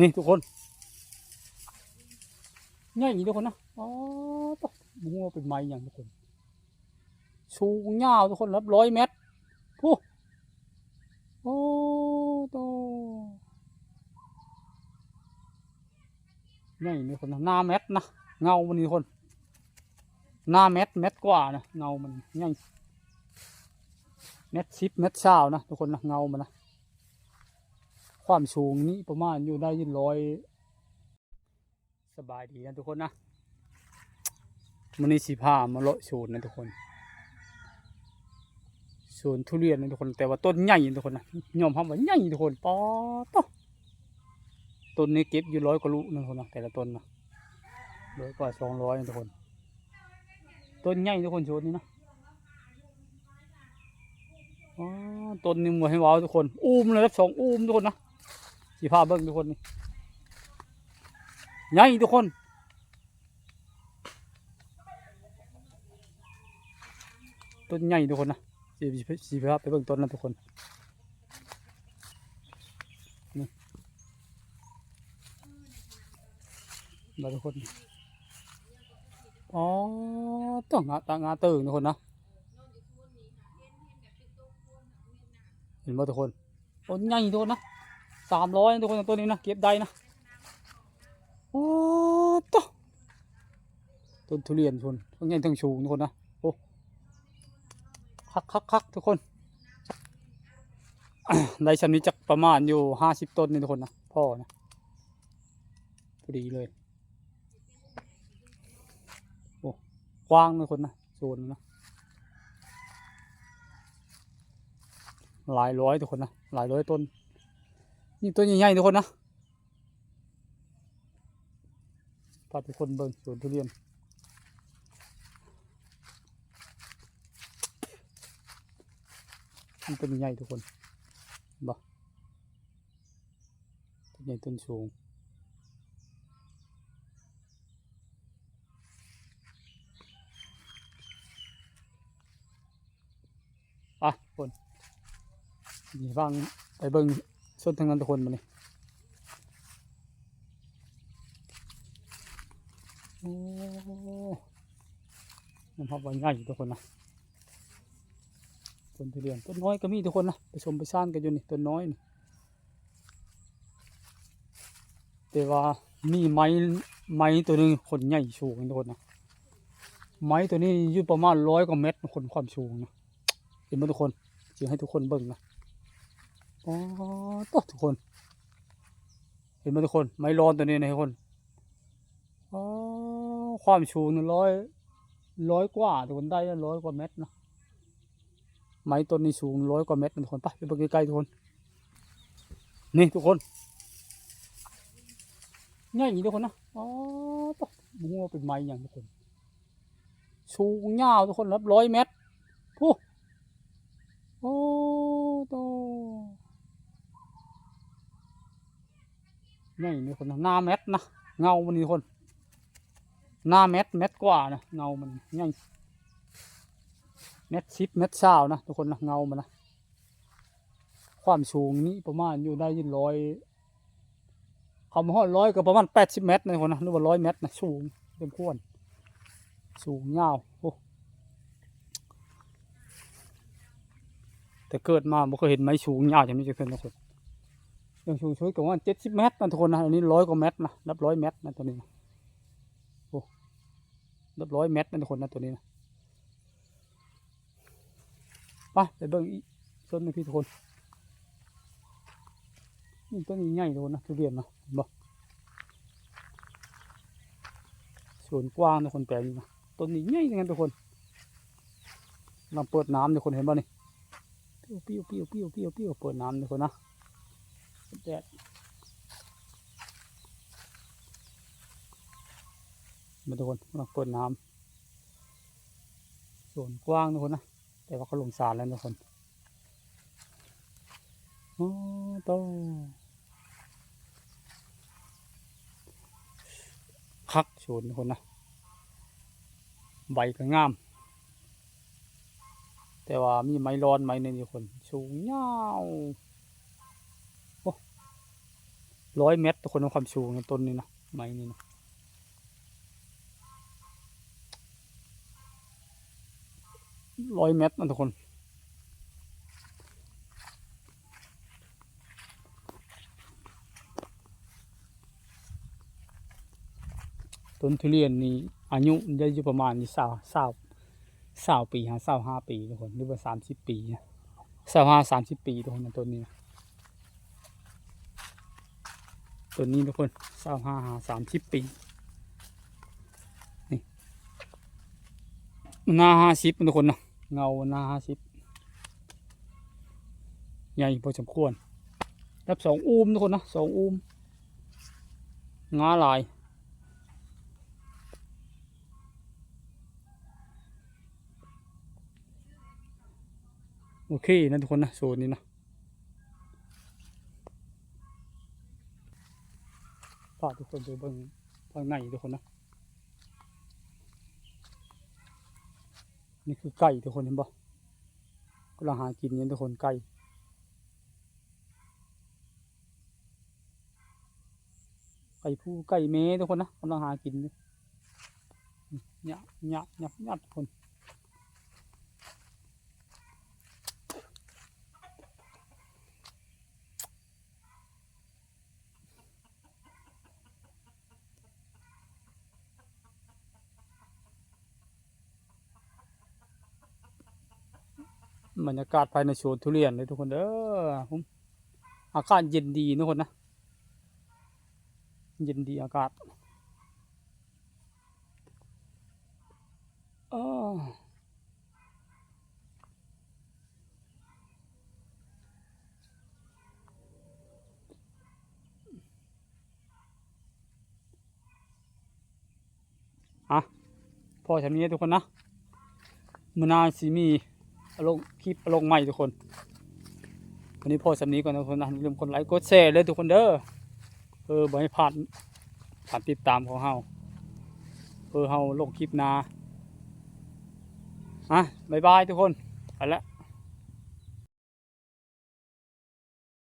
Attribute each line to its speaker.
Speaker 1: นี่ทุกคนง่ายอย่างนี้ทุกคนนะอ๋อตบบัวเป็นไม้อย่างทุกคนสูงยาวทุกคนรับร้อยเมตรผู้โอ้โตง่ายนี่คนนะหน้าเม็ดนะเงามันนี่ทุกคน หน้าเม็ดเม็ดกว่านะเงามันง่ายเม็ดชิปเม็ดเช้านะทุกคนนะเงามันนะ ความสูงนี้ประมาณอยู่ได้ยินร้อย สบายดีนะทุกคนนะมันนี่สีผ้ามาเลาะสูนนะทุกคนสวนทุเรียนนะทุกคน แต่ว่าต้นใหญ่นะทุกคนนะยอมรัว่าใหญ่ทุกคนปอตต้นนี้เก็บอยู่ร้อยกว่าลูกนะทุกคนนะแต่ละต้นนะร้อยกว่าสองร้อยนะทุกคน ต้นใหญ่ทุกคนสวนนี้นะอ๋อต้นนึงหมดให้ว้าวทุกคน อุ้มเลยครับสองอุ้มทุกคนนะ สีผ้าเบิ้งทุกคนนี่ใหญ่ทุกคน ต้นใหญ่ทุกคนนะสีสีสีผ้าไปเบิ้งต้นนะทุกคนนี่มาทุกคนอ๋อต้องงาตางาเติงทุกคนนะเห็นไหมทุกคนต้นใหญ่ทุกคนนะ สามร้อยทุกคนตัวนี้นะเก็บได้นะโอ้ตต้นทุเรียนทุนทั้งใหญ่ทั้งสูงทุกคนนะโอ้คักคักคักทุกคนได้ชั้นนี้จักประมาณอยู่ห้าสิบต้นนี่ทุกคนนะพ่อนะพอดีเลยโอ้กว้างทุกคนนะโซนนะหลายร้อยทุกคนนะหลายร้อยต้น นี่ตัวใหญ่ๆทุกคนนะพาทุกคนเบิ่งสวนทุเรียนนี่ต้นใหญ่ทุกคนบ่ต้นใหญ่ต้นสูงอะคนนี่ฟังไปเบิ่ง ส่วนทางนั้นทุกคนมานี่โอ้มันพับไว้ง่ายอยู่ทุกคนนะต้นทุเรียนต้นน้อยก็มีทุกคนนะไปชมไปซ่านกันอยู่นี่ต้นน้อยนี่แต่ว่ามีไม้ไม้ตัวหนึงคนใหญ่สูงทุกคนนะไม้ตัวนี้อยู่ประมาณร้อยกว่าเมตรคนความสูงนะเห็นไหมทุกคนจะให้ทุกคนเบิ่งนะ อ๋อตทุกคน เห็นไหมทุกคน ไม้ร้อนตัวนี้นะทุกคนอ๋อความสูหนึ่งร้อยร้อยกว่าทุกคนได้ร้อยกว่าเมตรนะไม้ต้นนี้สูงร้อยกว่าเมตรทุกคนไปไปเบิ่งใกล้ๆทุกคน นี่ทุกคนง่ายอย่างนี้ทุกคนนะอ๋อตบัวเป็นไม้อย่างทุกคน สูงยาวทุกคนรับร้อยเมตรผู้โอ้โต นี่นี่คนหน้าเม็ดนะเงามันนี่คนหน้าเม็ดเม็ดกว่านะเงามันง่ายเม็ดชิปเม็ดเช้านะทุกคนนะเงามันนะความสูงนี้ประมาณอยู่ได้ยินร้อยคำว่าร้อยก็ประมาณแปดสิบเมตรนะคนนะหรือว่าร้อยเมตรนะสูงเต็มควรสูงยาวโอ้แต่เกิดมาไม่เคยเห็นไม้สูงยาวอย่างนี้จะเป็นทุกคน ย่างสูงสุดก็ว่าเจ็ดสิบเมตรนะทุกคนนะอันนี้ร้อยกว่าเมตรนะนับร้อยเมตรนะตัวนี้นะโอ้นับร้อยเมตรนะทุกคนนะตัวนี้นะไปไปเบิ่งอีกต้นนึงพี่ทุกคนนี่ต้นนี้ใหญ่ทุกคนนะทุเรียนนะเห็นบ่สวนกว้างทุกคนแปลงนี้นะต้นนี้ใหญ่ทั้งนั้นทุกคนเราเปิดน้ำทุกคนเห็นบ่นี่เปิ้ยวเปิ้ยวเปิ้ยวเปิ้ยวเปิ้วปิ้วเปิดน้ำทุกคนนะ แดดมาทุกคนมาเปิดน้ำส่วนกว้างทุกคนนะแต่ว่าเขาลงสารแล้วทุกคนโอ้โตคักโฉนทุกคนนะใบก็งาม แต่ว่ามีไม้ร้อนไม้หนึงทุกคน สูงยาว ร้อยเมตรทุกคนความสูงในต้นนี้นะไม้นี่นะร้อยเมตรนะทุกคนต้นทุเรียนนี่อายุได้อยู่ประมาณสาวสาวสาวปีฮะสาวห้าปีทุกคนหรือว่าสามสิบปีนะสาวห้าสามสิบปีทุกคนนะต้นนี้นะ ต้นนี้ทุกคนสาวห้าหาสามสิบปีนี่หน้าห้าสิบทุกคนเนาะเงาหน้าห้าสิบใหญ่พอสมควร รับสองอูมทุกคนนะสองอูมงาลายโอเคนะทุกคนนะโซนนี้นะพา ทุกคนไปเบิ่งข้างในทุกคนนะนี่คือไก่ทุกคนเห็นปะกำลังหากินเนี่ยทุกคนไก่ไก่ผู้ไก่เมทุกคนนะกำลังหากินเนี่ยเนี่ยเนี่ยเนี่ยทุกคน บรรยากาศภายในสวนทุเรียนเลยทุกคนเด้อผมอากาศเย็นดีทุกคนนะ เย็นดีอากาศอ้ออะพอฉันนี้ทุกคนนะมือนาสีมี ลงคลิปลงใหม่ทุกคน วันนี้พอสำนี้ก่อนนะทุกคนนะอย่าลืมคนไลค์กดแชร์เลยทุกคนเด้อเออบ่ให้ผ่านผ่านติดตามของเฮาเออเฮาลงคลิปนาอะบายบายทุกคนไปแล้ว